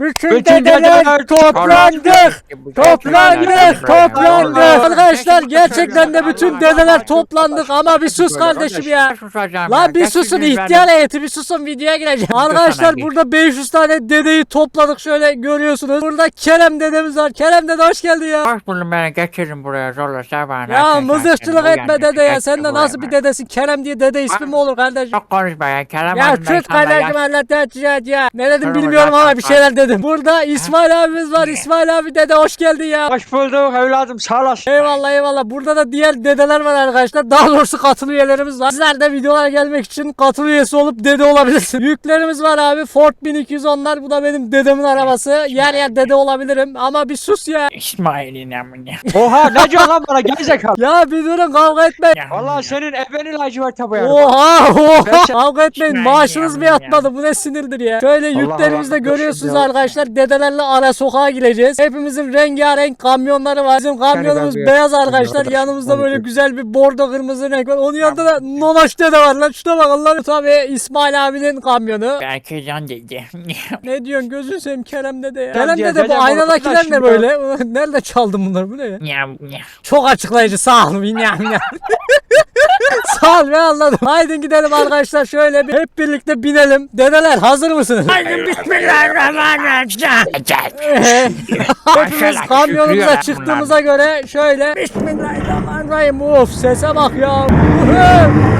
Bütün Bütün dedeler dedeler toplandık. Toplandık, toplandık. Arkadaşlar gerçekten de bütün dedeler toplandık ama bir sus kardeşim ya. Lan bir susun ihtiyar heyeti bir susun videoya gireceğim. Arkadaşlar burada 500 tane dedeyi topladık şöyle görüyorsunuz. Burada Kerem dedemiz var. Kerem dede hoş geldin ya. Hoş buldum beni getirin buraya zorla sabahına. Ya mızıkçılık etme dede ya. Sen de nasıl bir dedesin? Kerem diye dede ismi mi olur kardeşim? Çok konuşma ya Kerem Ya tut kardeşim ya. Allah teçhizat ya. Ne dedim bilmiyorum ama bir şeyler dedim. Burada İsmail abimiz var. İsmail abi dede hoş geldin ya. Hoş bulduk evladım sağ olasın. Eyvallah eyvallah. Burada da diğer dedeler var arkadaşlar. Daha doğrusu katıl üyelerimiz var. Sizler de videolara gelmek için katıl üyesi olup dede olabilirsiniz. Yüklerimiz var abi. Ford 1210'lar. Bu da benim dedemin arabası. Yer yer dede olabilirim. Ama bir sus ya. İsmail'in amına. Oha ne diyorsun lan bana gerizekalı. Ya bir durun kavga etmeyin. Vallahi senin ebeni laciverte boyarım. Oha oha. Ben- Kavga etmeyin. Maaşınız mı yatmadı? Bu ne sinirdir ya. Şöyle Allah yüklerimizi de Allah, görüyorsunuz ya. Arkadaşlar. Dedelerle ara sokağa gireceğiz. Hepimizin rengarenk kamyonları var. Bizim kamyonumuz bir- beyaz arkadaşlar. arkadaş, Yanımızda böyle güzel bir bordo kırmızı renk var. Onun yanında da Nonoş dede var lan. Şuna bak Allah'ım. Tabii İsmail abinin kamyonu. Belki can dedi. Ne diyorsun gözün seveyim Kerem dede ya. Kerem dede bu aynadakiler ne böyle? Nerede çaldın bunları? Bu ne ya? Çok açıklayıcı sağ ol. Sağ ol ben anladım. Haydi gidelim arkadaşlar şöyle bir hep birlikte binelim. Dedeler hazır mısınız? Haydi bismillahirrahmanirrahim. Hepimiz kamyonumuza çıktığımıza göre şöyle Bismillahirrahmanirrahim. Of sese bak ya.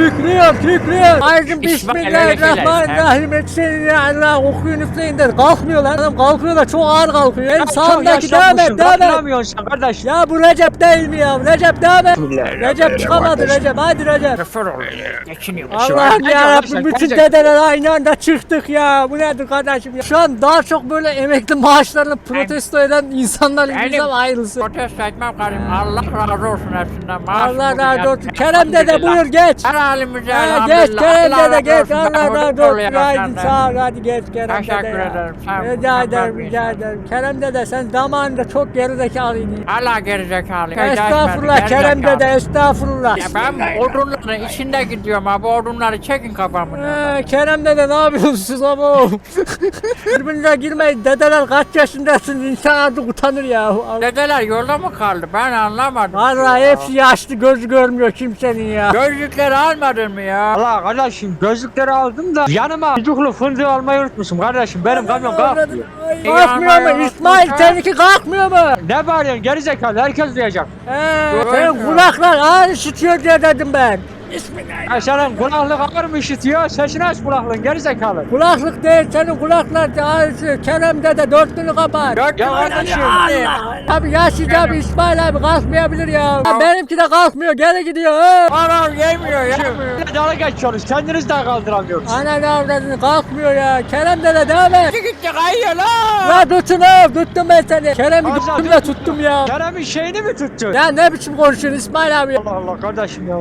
Kükrüyor, kükrüyor. Haydi İsmail Bismillahirrahmanirrahim. Etsin ya Allah okuyun üfleyin der. Kalkmıyor lan. Adam kalkıyor da çok ağır kalkıyor. Hem sağındaki devam et, devam et. Kardeş. Ya bu Recep değil mi ya? Recep devam et. Recep çıkamadı Recep. Hadi Recep. Oluyor. Geçiniyor. Allah'ım Recep, ya sen Rabbim bütün dedeler aynı anda çıktık ya. Bu nedir kardeşim ya? Şu an daha çok böyle emekli maaşlarını protesto eden insanlar Benim- bizden ayrılsın. Protesto etmem kardeşim. Allah razı olsun hepsinden. Allah razı olsun. Kerem dede buyur geç. Her halimize Ha, elhamdülillah. geç dede razı geç. Allah razı olsun. Haydi sağ ol hadi geç Kerem Teşekkür dede ya. ederim. Sen Rica mükemmel ederim rica insan. ederim. Kerem dede sen zamanında çok gerizekalıydın. Hala gerizekalı. Estağfurullah Kerem dede estağfurullah. Ya ben odunların içinde gidiyorum abi. Odunları çekin kafamına. Ee, Kerem dede ne yapıyorsunuz siz ama? Birbirine girmeyin. Dedeler kaç yaşındasınız? İnsan artık utanır ya. Allah- Dedeler yolda mı kaldı? Ben anlamadım. Vallahi hepsi yaşlı gözü görmüyor kimsenin ya. Gözlükleri almadın mı ya? Allah kardeşim gözlükleri aldım da yanıma çocuklu fındığı almayı unutmuşum kardeşim. Benim kamyon kalkmıyor. Kalkmıyor mu? İsmail seninki kalkmıyor mu? Ne bağırıyorsun gerizekalı herkes duyacak. Ee, senin kulaklar ağır işitiyor diye dedim ben. Ya senin kulaklık ağır mı işitiyor? Sesini aç kulaklığın gerizekalı. Kulaklık değil senin kulaklar. Kerem dede dörtlünü kapat. Dört Ya kardeşim. şimdi. Abi yaşlı abi İsmail abi kalkmayabilir ya. ya. Benimki de kalkmıyor geri gidiyor. Anam yemiyor yemiyor. Ne dalga geçiyorsunuz? Kendiniz daha kaldıramıyorsunuz. Ana ne avradını kalkmıyor ya. Kerem dede devam et. Gitti kayıyor lan. La tutun ev tuttum ben seni. Kerem'i tuttum da tut. tuttum ya. Kerem'in şeyini mi tuttun? Ya ne biçim konuşuyorsun İsmail abi? Allah Allah kardeşim ya.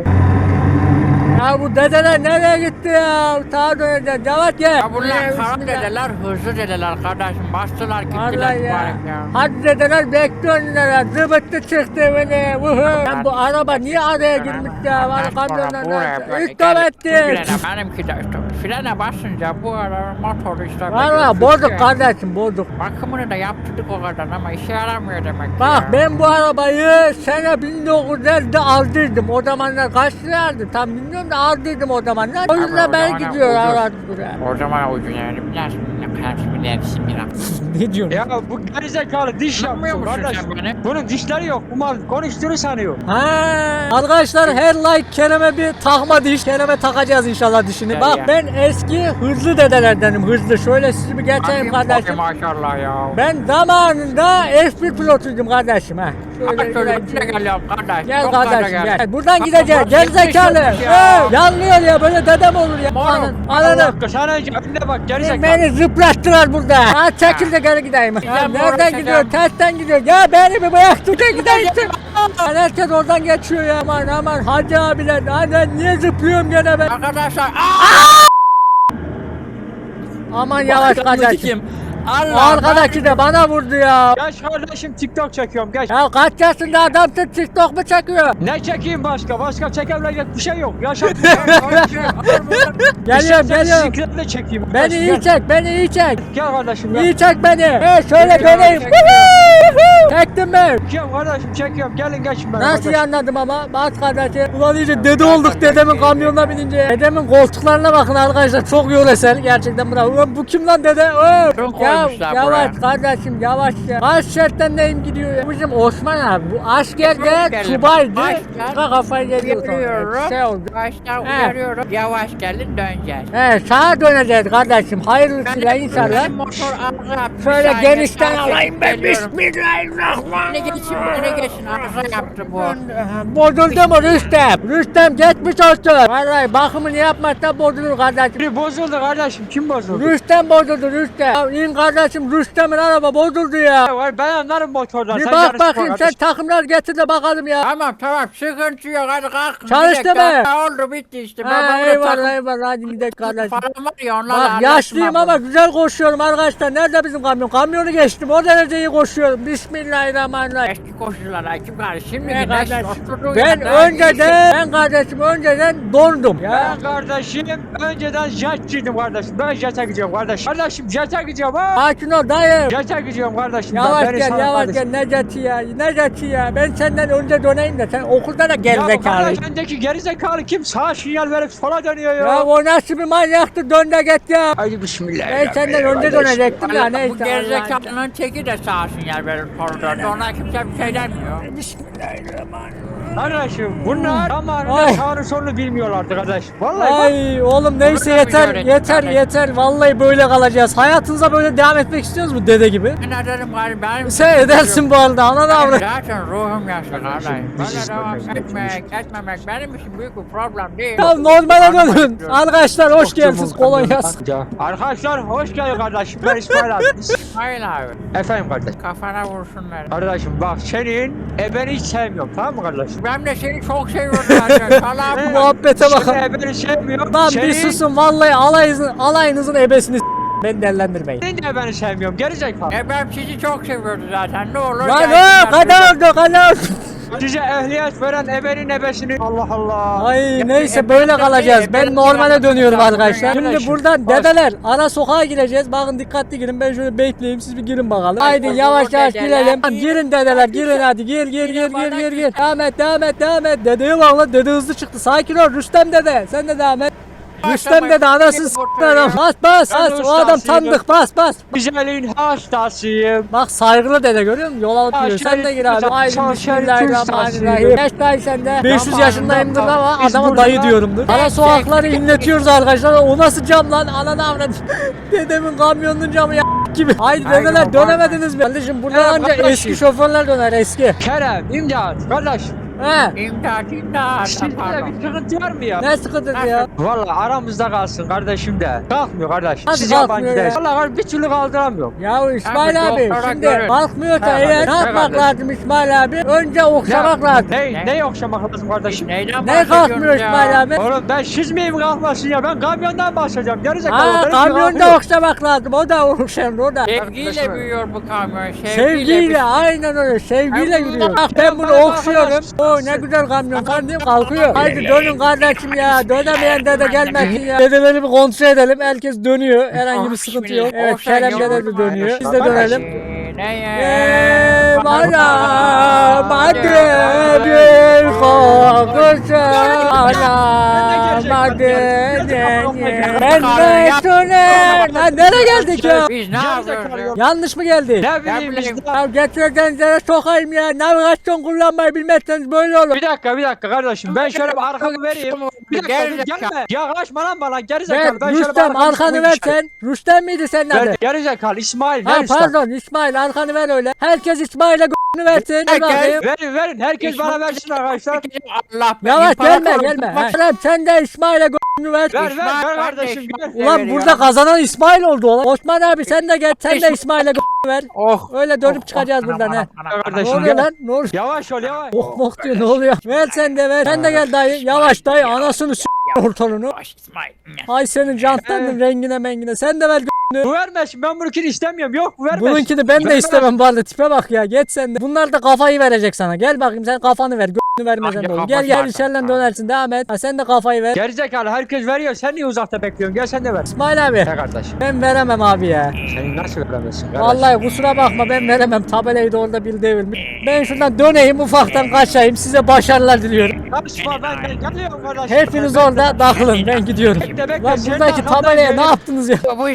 Ya bu dedeler nereye gitti ya? Sağa döneceğiz. Cevat gel. Ya bunlar bismillah. dedeler, hızlı dedeler kardeşim. Bastılar gittiler ya. ya. Hadi dedeler bekliyorsun neler. Zıbıttı çıktı beni. Vuhu. Ben bu araba niye araya girmiş ya? Bana kamyondan İstop etti. Benimki de işte. Frene basınca bu ara motoru işte. Valla bozuk kardeşim bozuk. Bakımını da yaptırdık o kadar ama işe yaramıyor demek Bak ya. ben bu arabayı sene 1950'de aldıydım. O zamanlar kaç liraydı tam bilmiyorum da aldıydım o zamanlar. O yüzden ben gidiyor buraya. O zaman ucun yani şimdi nefsim biraz. Ne diyorsun? Ya bu gerizekalı diş yapıyor musun sen beni? Bunun dişleri yok. Bu mal konuştuğunu sanıyor. Ha. Arkadaşlar her like Kerem'e bir takma diş. Kerem'e takacağız inşallah dişini. Ya, Bak ya. ben eski hızlı dedelerdenim hızlı. Şöyle sizi bir geçeyim Bakayım, kardeşim. Maşallah ya. Ben zamanında F1 pilotuydum kardeşim ha. Şöyle bir- bir geliyorum kardeş. Gel Çok kardeşim geldim. gel. Buradan gideceğiz. Gel zekalı. ya. Yanlıyor ya böyle dedem olur ya. Allah Anladın. sana önüne bak gerizekalı. Beni zıplattılar burada. Ha çekil de geri gideyim. Ya, nereden gidiyor? Tersten gidiyor. Ya beni bir bırak tut gideyim. Lan herkes oradan geçiyor ya. Aman aman hacı abiler. Anne niye zıplıyorum gene ben? Arkadaşlar! Aman yavaş kardeşim. Allah Arkadaki de bana vurdu ya. Geç kardeşim TikTok çekiyorum geç. Ya kaç yaşında adamsın TikTok mu çekiyor? Ne çekeyim başka? Başka çekebilecek bir şey yok. Yaşam. Geliyorum geliyorum. Bisikletle çekeyim. Beni Kardeşim, iyi gel. çek beni iyi çek. Gel kardeşim gel. İyi çek beni. He şöyle çekiyorum. Çektim ben. Çekiyorum kardeşim çekiyorum. Gelin geçin ben. Nasıl anladım ama? Bas kardeşim. Ulan iyice dede olduk dedemin kamyonuna binince. Dedemin koltuklarına bakın arkadaşlar. Çok yol eser gerçekten bravo. Ulan bu kim lan dede? Oo. Çok Ya, koymuşlar yavaş buraya. kardeşim, yavaş ya. Kaç şeritten neyim gidiyor ya. Bizim Osman abi. Bu askerde subaydı. Ka kafayı geliyor sonra. Uyarıyorum. Şey oldu. Baştan He. uyarıyorum. Yavaş gelin döneceğiz. He sağa döneceğiz kardeşim. Hayırlısıyla inşallah. Motor arıza yaptı. Şöyle genişten alayım ben. Bismillahirrahmanirrahim. Beni geçin beni geçin arıza yaptı bu. Bozuldu mu Rüstem? Rüstem geçmiş olsun. Vallahi bakımını yapmazsa bozulur kardeşim. Bozuldu kardeşim. Kim bozuldu? Rüstem bozuldu Rüstem. Ya in kardeşim Rüstem'in araba bozuldu ya. Var ben anlarım motordan. Bir Sen bak bakayım sen kardeşim. takımlar getir de bakalım ya. Tamam tamam sıkıntı yok hadi kalkın. Çalıştı mı? Oldu bitti işte. Ben Ha, eyvallah takım eyvallah hadi gidelim kardeşim. falan var ya onlarla Bak yaşlıyım ama güzel koşuyorum arkadaşlar. Nerede bizim kamyon? Kamyonu geçtim. O derece iyi koşuyorum. Bismillahirrahmanirrahim. Eski koşulara kim karşı? Şimdi Ben, güneş kardeş, ben önceden, ben kardeşim önceden dondum. Ya. Ben kardeşim önceden jetçiydim kardeşim. Ben jete gidiyorum kardeşim. Kardeşim jete gidiyorum ha. Sakin ol dayı. Jete gidiyorum kardeşim. Yavaş gel yavaş kardeşim. gel Necati ya Necati ya ben senden önce döneyim de sen okulda da Ya gerizekalı. kardeş öndeki gerizekalı kim? Sağ sinyal verip sola dönüyor ya. Ya o nasıl bir manyaktı dön de git ya. Haydi bismillah. Ben senden önce dönecektim ya neyse. Bu gerizekalının teki de sağ sinyal verir koridorda. Ona kimse bir şey demiyor. Kardeşim bunlar zamanında sağını solunu bilmiyorlardı kardeş. Vallahi bak. Ay oğlum neyse yeter yeter yeter vallahi böyle kalacağız. Hayatınıza böyle devam etmek istiyoruz mu dede gibi? Ben ederim galiba. Benim Sen edersin bu arada ana da avra. Zaten ruhum yaşlı. Böyle devam etmek, etmemek benim için büyük bir problem değil. Ya normale dönün. Arkadaşlar hoş geldiniz kolonyası. Ya. Arkadaşlar hoş geldin kardeşim. Ben İsmail abi. Hayır abi. Efendim kardeş. Kafana vursunlar. Kardeşim bak senin ebeni hiç sevmiyorum tamam mı kardeşim? Ben de seni çok seviyorum. Allah'ım. Muhabbete bakın. Senin ebeni sevmiyorum. Lan senin, bir susun vallahi alayınızın, alayınızın ebesini s- Beni dellendirmeyin. Senin de ebeni sevmiyorum. Gerizekalı. E ben sizi çok seviyordu zaten. Ne olur. Lan o kadar oldu kadar oldu. Size ehliyet veren ebenin ebesini. Allah Allah. Ay Ya, neyse böyle ben- kalacağız. ben- Ben ben- normale ben- dönüyorum ben- arkadaşlar. ben- Şimdi ben- buradan ben- dedeler ara sokağa gireceğiz. Bakın dikkatli girin. Ben şöyle bekleyeyim. Siz bir girin bakalım. Haydi yavaş yavaş girelim. Girin dedeler girin hadi. Gir gir gir gir gir gir. Devam et devam et devam et. Dedeye bak lan dede hızlı çıktı. Sakin ol Rüstem dede. Sen de devam et. Rüstem dede anasını s**t adam. Bas bas Ben bas. de O adam ustasıyım. tanıdık bas bas. Güzelliğin hastasıyım. Bak saygılı dede görüyor musun? Yol alıp Ya gidiyor. Sen de gir abi. güzel, Haydi sağ bismillahirrahmanirrahim. Yaş dayı sende. 500 Zamanında yaşındayımdır ama biz adama burada- dayı diyorumdur. Ara sokakları inletiyoruz arkadaşlar. O nasıl cam lan? Ananı avradım. Dedemin kamyonunun camı ya gibi. Haydi Haydi dedeler dönemediniz mi? Kardeşim burada Evet, anca kardeşim. eski şoförler döner eski. Kerem, imdat, kardeş. He. İmdat imdat. Sizde Pardon. bir sıkıntı var mı ya? Ne sıkıntısı ya? Valla aramızda kalsın kardeşim de. Kalkmıyor kardeş. Nasıl Siz kalkmıyor gideriz. ya? Valla kardeş bir türlü kaldıramıyorum. Ya İsmail Abi, abi doktora şimdi görün. kalkmıyorsa He eğer ne yapmak lazım İsmail abi? Önce okşamak lazım. Ne, Ne? ne okşamak lazım kardeşim? Neyden Ne kalkmıyor ya? İsmail abi? Oğlum ben siz miyim kalkmasın ya? Ben kamyondan bahsedeceğim. Gerizekalı. Ha benimki kamyonda kalkıyor. okşamak lazım. O da okşanır o da. Sevgiyle büyüyor bu kamyon. Sevgiyle. Sevgiyle bir- aynen öyle sevgiyle yürüyor. bak, Bak ben bunu okşuyorum. bak. O ne güzel kamyon kardeşim kalkıyor. Haydi dönün kardeşim ya. Dönemeyen dede gelmesin ya. Dedeleri bir kontrol edelim. Herkes dönüyor. Herhangi bir sıkıntı yok. Evet Kerem dede de dönüyor. Biz de dönelim. Eee bana madde bir kokusu Ben söyle. Lan nereye geldik ya? Biz ne yapıyoruz? Yanlış mı geldi? Ne bileyim Ya gerçekten size sokayım ya. Navigasyon kullanmayı bilmezseniz böyle olur. Bir dakika bir dakika kardeşim. Ben şöyle bir arkamı vereyim. Bir dakika dur gelme. Yaklaşma lan bana gerizekalı. Ben Rüstem arkanı koyayım. versen. Rüstem miydi senin Ver adı? gerizekalı İsmail. Ha ver pardon İsmail arkanı ver öyle. Herkes İsmail'e g***nü versin. Bakayım. Verin verin herkes bana versin arkadaşlar. Allah Yavaş gelme gelme. Ha. Kerem sen de İsmail'e g***nü ver. Ver ver kardeşim. Ulan burada ya. kazanan İsmail oldu olan. Osman abi sen de gel sen de İsmail'e g***nü ver. Oh. Öyle dönüp Oh, çıkacağız oh, buradan he. Ne Kardeşim, oluyor lan? Ne oluyor? Yavaş ol yavaş. Oh oh diyor ne oluyor? Ver sen de ver. Sen de gel dayı. Yavaş dayı anasını s*** ortalığını. Ay senin jantlarının rengine mengine. Sen de ver Bu vermesin ben bununkini istemiyorum. Yok bu vermesin. Bununkini ben de Vermez. istemem bu arada tipe bak ya geç sen de. Bunlar da kafayı verecek sana. Gel bakayım sen kafanı ver. Gönlünü vermesen de olur. Gel gel içeriden dönersin devam et. Ha, sen de kafayı ver. Gerizekalı herkes veriyor. Sen niye uzakta bekliyorsun? Gel sen de ver. İsmail abi Ne kardeş? ben veremem abi ya. Seni nasıl veremezsin kardeş? Vallahi kusura bakma ben veremem. Tabelayı da orada bil devirmiş. Ben şuradan döneyim ufaktan kaçayım. Size başarılar diliyorum. Karışma ben de geliyorum kardeş. Hepiniz orada takılın ben gidiyorum. Bekle, bekle, Lan buradaki tabelaya ne yaptınız ya? Bu, bu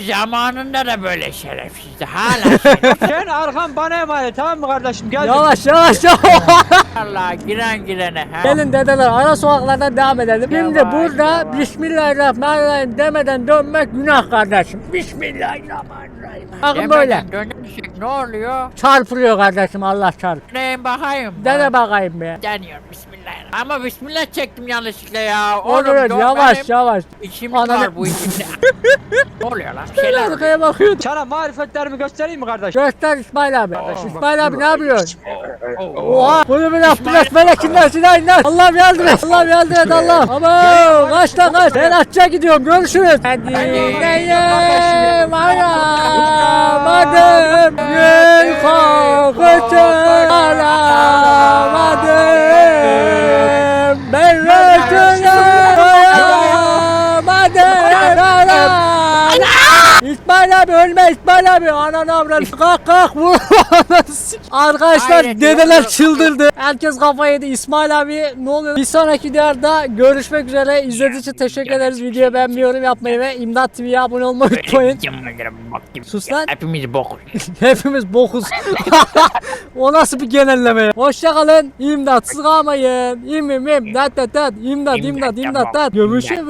zamanında da böyle şerefsizdi. Hala şerefsiz. Sen arkan bana emanet tamam mı kardeşim? Gel. Yavaş yavaş yavaş. Allah giren girene. ha? Gelin dedeler ara sokaklardan devam edelim. Şimdi Yavaş, burada yavaş. Bismillahirrahmanirrahim demeden dönmek günah kardeşim. Bismillahirrahmanirrahim. Bakın böyle. Dönersek ne oluyor? Çarpılıyor kardeşim Allah çarp. Neyim bakayım. Dene bakayım be. Deniyorum bismillah. Ama bismillah çektim yanlışlıkla ya. Oğlum, dur, yavaş benim yavaş. İçim Ananı- var bu içimde. ne oluyor lan? Bir Ben şeyler oluyor. arkaya bakıyordum. Sana marifetlerimi göstereyim mi kardeş? Göster İsmail abi. İsmail abi ne yapıyorsun? Oo. Oha! Bunu bir laf biraz melekinden silahın lan. Allah'ım yardım et. Allah'ım yardım et Allah. Ama kaç lan kaç. Ben atça gidiyorum. Görüşürüz. Hadi neyim aramadım. Gül ölme İsmail abi ananı avradı kalk kalk vur. Arkadaşlar Hayret, dedeler yok, çıldırdı. Herkes kafayı yedi. İsmail abi ne oluyor? Bir sonraki videoda görüşmek üzere. İzlediğiniz için teşekkür ederiz. Videoyu beğenmeyi yorum yapmayı ve İmdat TV'ye abone olmayı unutmayın. Sus lan. Hepimiz bokuz. Hepimiz bokuz. O nasıl bir genelleme ya? Hoşçakalın İmdat sıkamayın İm im im dat dat dat. İmdat imdat imdat dat. Görüşürüz